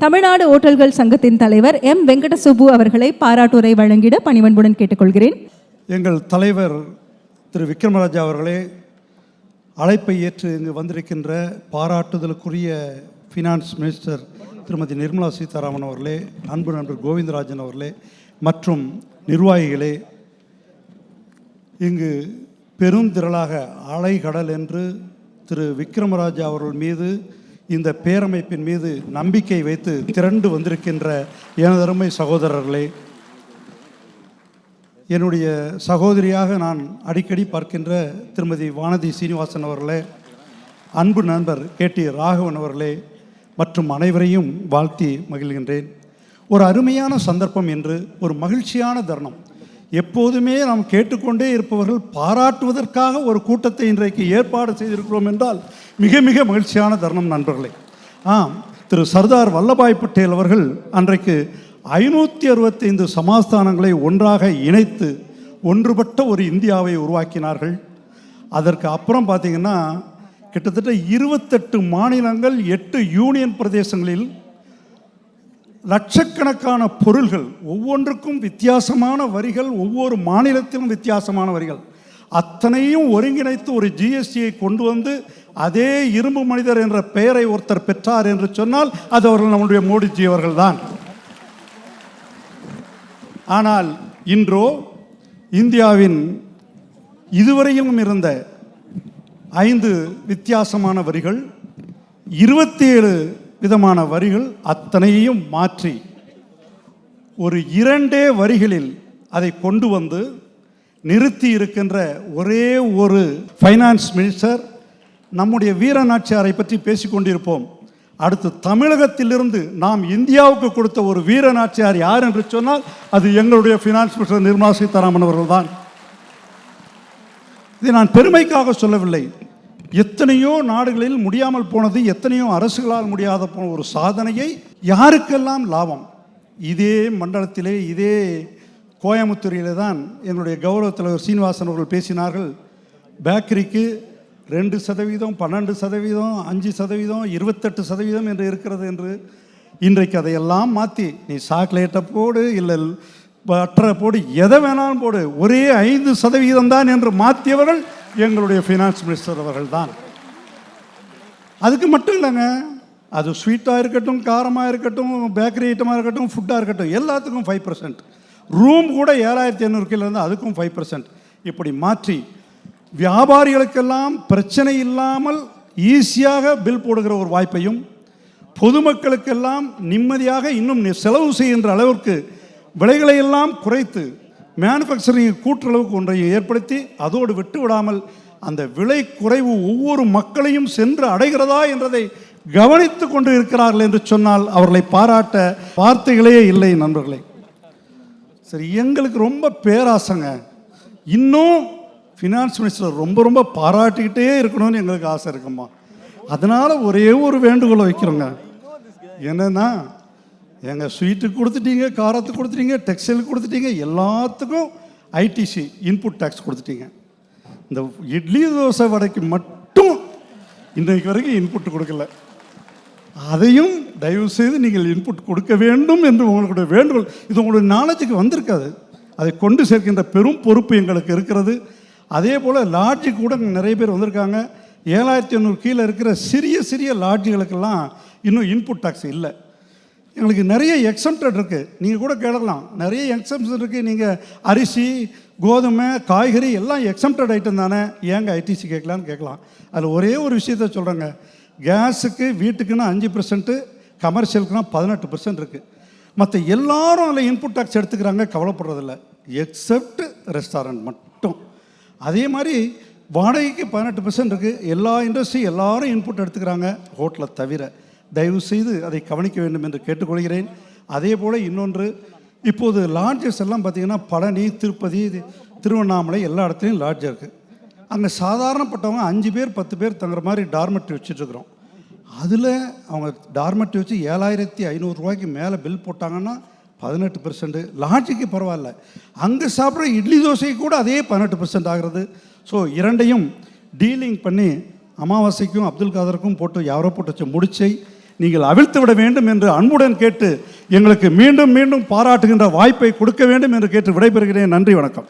தமிழ்நாடு ஓட்டல்கள் சங்கத்தின் தலைவர் எம் வெங்கடசுபு அவர்களை பாராட்டுரை வழங்கிட பணிவன்புடன் கேட்டுக்கொள்கிறேன். எங்கள் தலைவர் திரு விக்ரமராஜா அவர்களே அழைப்பை ஏற்று இங்கு வந்திருக்கின்ற பாராட்டுதலுக்குரிய ஃபினான்ஸ் மினிஸ்டர் திருமதி நிர்மலா சீதாராமன் அவர்களே அன்பு நண்பர் கோவிந்தராஜன் அவர்களே மற்றும் நிர்வாகிகளே இங்கு பெருந்திரளாக அலைகடல் என்று திரு விக்ரமராஜா அவர்கள் மீது இந்த பேரமைப்பின் மீது நம்பிக்கை வைத்து திரண்டு வந்திருக்கின்ற எனதருமை சகோதரர்களே என்னுடைய சகோதரியாக நான் அடிக்கடி பார்க்கின்ற திருமதி வானதி சீனிவாசன் அவர்களே அன்பு நண்பர் கே டி ராகவன் அவர்களே மற்றும் அனைவரையும் வாழ்த்தி மகிழ்கின்றேன். ஒரு அருமையான சந்தர்ப்பம் என்று ஒரு மகிழ்ச்சியான தருணம். எப்போதுமே நாம் கேட்டுக்கொண்டே இருப்பவர்கள் பாராட்டுவதற்காக ஒரு கூட்டத்தை இன்றைக்கு ஏற்பாடு செய்திருக்கிறோம் என்றால் மிக மிக மகிழ்ச்சியான தருணம் நண்பர்களே. ஆம் திரு சர்தார் வல்லபாய் பட்டேல் அவர்கள் அன்றைக்கு ஐநூற்றி அறுபத்தைந்து சமாஸ்தானங்களை ஒன்றாக இணைத்து ஒன்றுபட்ட ஒரு இந்தியாவை உருவாக்கினார்கள். அதற்கு அப்புறம் பார்த்திங்கன்னா கிட்டத்தட்ட இருபத்தெட்டு மாநிலங்கள் எட்டு யூனியன் பிரதேசங்களில் லட்சக்கணக்கான பொருள்கள் ஒவ்வொன்றுக்கும் வித்தியாசமான வரிகள் ஒவ்வொரு மாநிலத்திலும் வித்தியாசமான வரிகள். அத்தனையும் ஒருங்கிணைத்து ஒரு ஜிஎஸ்டியை கொண்டு வந்து அதே இரும்பு மனிதர் என்ற பெயரை ஒருத்தர் பெற்றார் என்று சொன்னால் அது அவர்கள் நம்முடைய மோடிஜி அவர்கள் தான். ஆனால் இன்றோ இந்தியாவின் இதுவரையிலும் இருந்த ஐந்து வித்தியாசமான வரிகள் இருபத்தி ஏழு விதமான வரிகள் அத்தனையும் மாற்றி ஒரு இரண்டே வரிகளில் அதை கொண்டு வந்து நிறுத்தி இருக்கின்ற ஒரே ஒரு ஃபைனான்ஸ் மினிஸ்டர் நம்முடைய வீரநாச்சியாரை பற்றி பேசிக்கொண்டிருப்போம் அடுத்து தமிழகத்திலிருந்து நாம் இந்தியாவுக்கு கொடுத்த ஒரு வீரநாச்சியார் யார் என்று சொன்னால் அது எங்களுடைய ஃபினான்ஸ் மினிஸ்டர் நிர்மலா சீதாராமன் அவர்கள்தான். இதை நான் பெருமைக்காக சொல்லவில்லை. எத்தனையோ நாடுகளில் முடியாமல் போனது எத்தனையோ அரசுகளால் முடியாத போன ஒரு சாதனையை யாருக்கெல்லாம் லாபம்? இதே மண்டலத்திலே இதே கோயமுத்தூரிலே தான் எங்களுடைய கௌரவ தலைவர் சீனிவாசன் அவர்கள் பேசினார்கள். பேக்கரிக்கு ரெண்டு சதவீதம் பன்னெண்டு சதவீதம் அஞ்சு சதவீதம் இருபத்தெட்டு சதவீதம் என்று இருக்கிறது என்று இன்றைக்கு அதையெல்லாம் மாற்றி நீ சாக்லேட்டை போடு இல்லை பட்டரை போடு எதை வேணாலும் போடு ஒரே ஐந்து சதவீதம் தான் என்று மாற்றியவர்கள் எங்களுடைய ஃபினான்ஸ் மினிஸ்டர் அவர்கள் தான் அதுக்கு மட்டும் இல்லைங்க. அது ஸ்வீட்டாக இருக்கட்டும் காரமாக இருக்கட்டும் பேக்கரி ஐட்டமாக இருக்கட்டும் ஃபுட்டாக இருக்கட்டும் எல்லாத்துக்கும் ஃபைவ் பர்சன்ட் ரூம் கூட ஏழாயிரத்தி ஐநூறு கிலோ அதுக்கும் ஃபைவ் பர்சன்ட் இப்படி மாற்றி வியாபாரிகளுக்கெல்லாம் பிரச்சனை இல்லாமல் ஈஸியாக பில் போடுகிற ஒரு வாய்ப்பையும் பொதுமக்களுக்கெல்லாம் நிம்மதியாக இன்னும் செலவு செய்கின்ற அளவிற்கு விலைகளை எல்லாம் குறைத்து மேனுஃபேக்சரிங் கூட்டுறவுக்கு ஒன்றையும் ஏற்படுத்தி அதோடு விட்டு விடாமல் அந்த விலை குறைவு ஒவ்வொரு மக்களையும் சென்று அடைகிறதா என்றதை கவனித்து கொண்டு இருக்கிறார்கள் என்று சொன்னால் அவர்களை பாராட்ட வார்த்தைகளே இல்லை நண்பர்களே. சரி எங்களுக்கு ரொம்ப பேராசைங்க. இன்னும் ஃபினான்ஸ் மினிஸ்டர் ரொம்ப ரொம்ப பாராட்டிக்கிட்டே இருக்கணும்னு எங்களுக்கு ஆசை இருக்குமா? அதனால் ஒரே ஒரு வேண்டுகோளை வைக்கிறோங்க. என்னன்னா எங்கள் ஸ்வீட்டுக்கு கொடுத்துட்டீங்க காரத்துக்கு கொடுத்துட்டீங்க டெக்ஸ்டைலுக்கு கொடுத்துட்டீங்க எல்லாத்துக்கும் ஐடிசி இன்புட் டேக்ஸ் கொடுத்துட்டீங்க. இந்த இட்லி தோசை வடைக்கு மட்டும் இன்றைக்கு வரைக்கும் இன்புட் கொடுக்கல. அதையும் தயவு செய்து நீங்கள் இன்புட் கொடுக்க வேண்டும் என்று உங்களுடைய வேண்டுகோள். இது உங்களுடைய நாலேஜுக்கு வந்திருக்காது. அதை கொண்டு சேர்க்கின்ற பெரும் பொறுப்பு எங்களுக்கு இருக்கிறது. அதே போல் லாட்ஜி கூட நிறைய பேர் வந்திருக்காங்க. ஏழாயிரத்தி ஐநூறு கீழே இருக்கிற சிறிய சிறிய லாட்ஜிகளுக்கெல்லாம் இன்னும் இன்புட் டாக்ஸ் இல்லை. எங்களுக்கு நிறைய எக்ஸம்டட் இருக்குது நீங்கள் கூட கேட்கலாம் நிறைய எக்ஸம்ஷன் இருக்குது நீங்கள் அரிசி கோதுமை காய்கறி எல்லாம் எக்ஸம்டட் ஐட்டம் தானே? ஏங்க ஐடிசி கேட்கலான்னு கேட்கலாம். அதில் ஒரே ஒரு விஷயத்த சொல்கிறேங்க கேஸுக்கு வீட்டுக்குன்னா அஞ்சு பர்சன்ட்டு கமர்ஷியலுக்குனா பதினெட்டு பர்சன்ட் இருக்குது மற்ற எல்லாரும் அதில் இன்புட் டாக்ஸ் எடுத்துக்கிறாங்க கவலைப்படுறதில்ல. எக்ஸப்ட் ரெஸ்டாரண்ட் மட்டும். அதே மாதிரி வாடகைக்கு பதினெட்டு பர்சன்ட் இருக்குது எல்லா இண்டஸ்ட்ரி எல்லாரும் இன்புட் எடுத்துக்கிறாங்க ஹோட்டலை தவிர. தயவு செய்து அதை கவனிக்க வேண்டும் என்று கேட்டுக்கொள்கிறேன். அதே போல் இன்னொன்று இப்போது லாட்ஜஸ் எல்லாம் பார்த்தீங்கன்னா பழனி திருப்பதி திருவண்ணாமலை எல்லா இடத்துலையும் லாட்ஜ் இருக்குது அங்கே சாதாரணப்பட்டவங்க அஞ்சு பேர் பத்து பேர் தங்குற மாதிரி டார்மெட்ரி வச்சுட்ருக்குறோம் அதில் அவங்க டார்மெட்ரி வச்சு ஏழாயிரத்தி ஐநூறுரூவாய்க்கு மேலே பில் போட்டாங்கன்னா பதினெட்டு பெர்சன்ட் லாட்ஜுக்கு பரவாயில்ல. அங்கே சாப்பிட்ற இட்லி தோசைக்கு கூட அதே பதினெட்டு பெர்சன்ட் ஆகிறது. ஸோ இரண்டையும் டீலிங் பண்ணி அமாவாசைக்கும் அப்துல் காதருக்கும் போட்டு யாரோ போட்டு வச்சு முடிச்சை நீங்கள் அவிழ்த்து விட வேண்டும் என்று அன்புடன் கேட்டு எங்களுக்கு மீண்டும் மீண்டும் பாராட்டுகின்ற வாய்ப்பை கொடுக்க வேண்டும் என்று கேட்டு விடைபெறுகிறேன். நன்றி வணக்கம்.